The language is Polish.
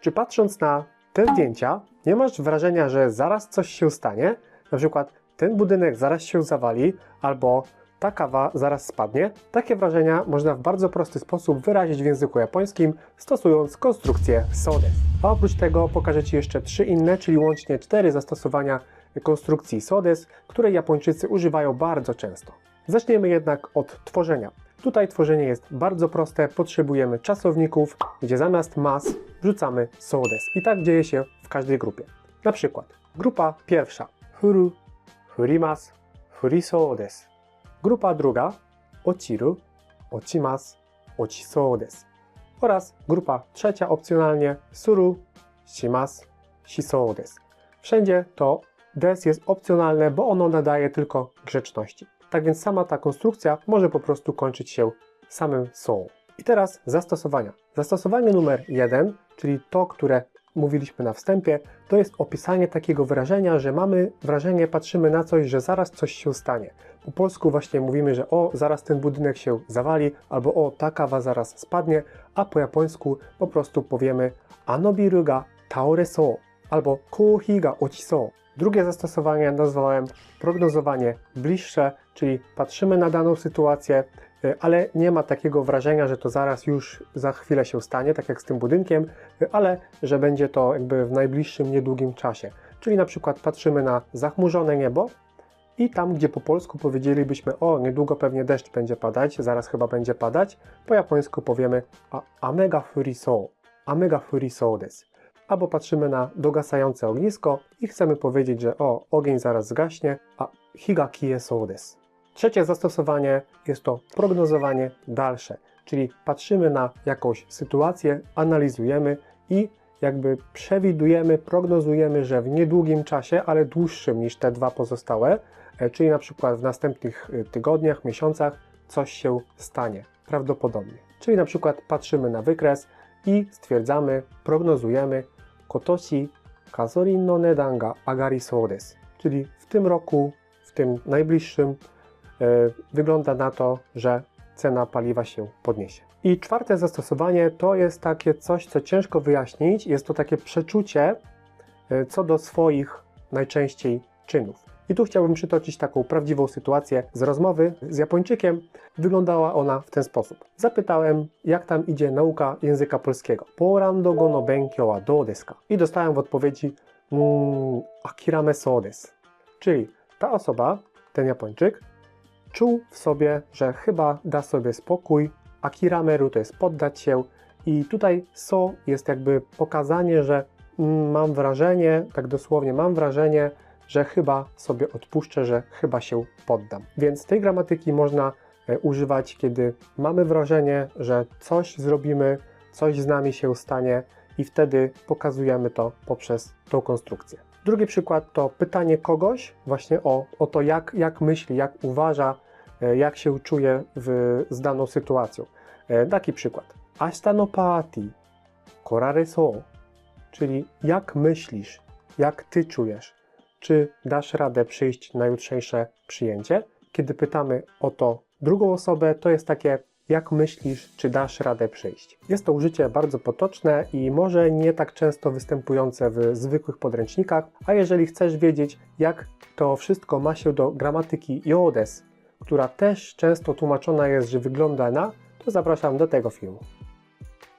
Czy patrząc na te zdjęcia, nie masz wrażenia, że zaraz coś się stanie? Na przykład ten budynek zaraz się zawali, albo ta kawa zaraz spadnie? Takie wrażenia można w bardzo prosty sposób wyrazić w języku japońskim, stosując konstrukcję SODES. A oprócz tego pokażę Ci jeszcze trzy inne, czyli łącznie cztery zastosowania konstrukcji SODES, której Japończycy używają bardzo często. Zaczniemy jednak od tworzenia. Tutaj tworzenie jest bardzo proste. Potrzebujemy czasowników, gdzie zamiast mas wrzucamy sodes. I tak dzieje się w każdej grupie. Na przykład grupa pierwsza furu, furimas, furisodes. Grupa druga ociru, ocimas, ocisodes. Oraz grupa trzecia opcjonalnie suru, shimas, shisodes. Wszędzie to des jest opcjonalne, bo ono nadaje tylko grzeczności. Tak więc sama ta konstrukcja może po prostu kończyć się samym są. I teraz zastosowania. Zastosowanie numer jeden, czyli to, które mówiliśmy na wstępie, to jest opisanie takiego wyrażenia, że mamy wrażenie, patrzymy na coś, że zaraz coś się stanie. Po polsku właśnie mówimy, że o, zaraz ten budynek się zawali, albo o, ta kawa zaraz spadnie, a po japońsku po prostu powiemy anobiru ga taore so, albo kohi ga so. Drugie zastosowanie nazwałem prognozowanie bliższe, czyli patrzymy na daną sytuację, ale nie ma takiego wrażenia, że to zaraz już za chwilę się stanie, tak jak z tym budynkiem, y, ale że będzie to jakby w najbliższym, niedługim czasie. Czyli na przykład patrzymy na zachmurzone niebo i tam, gdzie po polsku powiedzielibyśmy, o, niedługo pewnie deszcz będzie padać, zaraz chyba będzie padać, po japońsku powiemy amega furiso, amega furiso desu albo patrzymy na dogasające ognisko i chcemy powiedzieć, że o, ogień zaraz zgaśnie, a higa kie so desu. Trzecie zastosowanie jest to prognozowanie dalsze, czyli patrzymy na jakąś sytuację, analizujemy i jakby przewidujemy, prognozujemy, że w niedługim czasie, ale dłuższym niż te dwa pozostałe, e, czyli na przykład w następnych y, tygodniach, miesiącach coś się stanie, prawdopodobnie. Czyli na przykład patrzymy na wykres i stwierdzamy, prognozujemy, kotoshi gasolin no nedan ga agarisou desu. Czyli w tym roku, w tym najbliższym, e, wygląda na to, że cena paliwa się podniesie. I czwarte zastosowanie to jest takie coś, co ciężko wyjaśnić. Jest to takie przeczucie e, co do swoich najczęściej czynów. I tu chciałbym przytoczyć taką prawdziwą sytuację z rozmowy z Japończykiem. Wyglądała ona w ten sposób. Zapytałem, jak tam idzie nauka języka polskiego. Porando go no benkyou wa dou desu ka? I dostałem w odpowiedzi mmm, akirame so desu. Czyli ta osoba, ten Japończyk, czuł w sobie, że chyba da sobie spokój. Akirameru to jest poddać się. I tutaj so jest jakby pokazanie, że mam wrażenie, tak dosłownie mam wrażenie, że chyba sobie odpuszczę, że chyba się poddam. Więc tej gramatyki można e, używać, kiedy mamy wrażenie, że coś zrobimy, coś z nami się stanie i wtedy pokazujemy to poprzez tą konstrukcję. Drugi przykład to pytanie kogoś właśnie o, o to, jak, jak myśli, jak uważa, e, jak się czuje w, z daną sytuacją. E, Taki przykład. Ashita no czyli jak myślisz, jak ty czujesz, czy dasz radę przyjść na jutrzejsze przyjęcie? Kiedy pytamy o to drugą osobę, to jest takie, jak myślisz, czy dasz radę przyjść? Jest to użycie bardzo potoczne i może nie tak często występujące w zwykłych podręcznikach, a jeżeli chcesz wiedzieć, jak to wszystko ma się do gramatyki Jodes, która też często tłumaczona jest, że wygląda na, to zapraszam do tego filmu.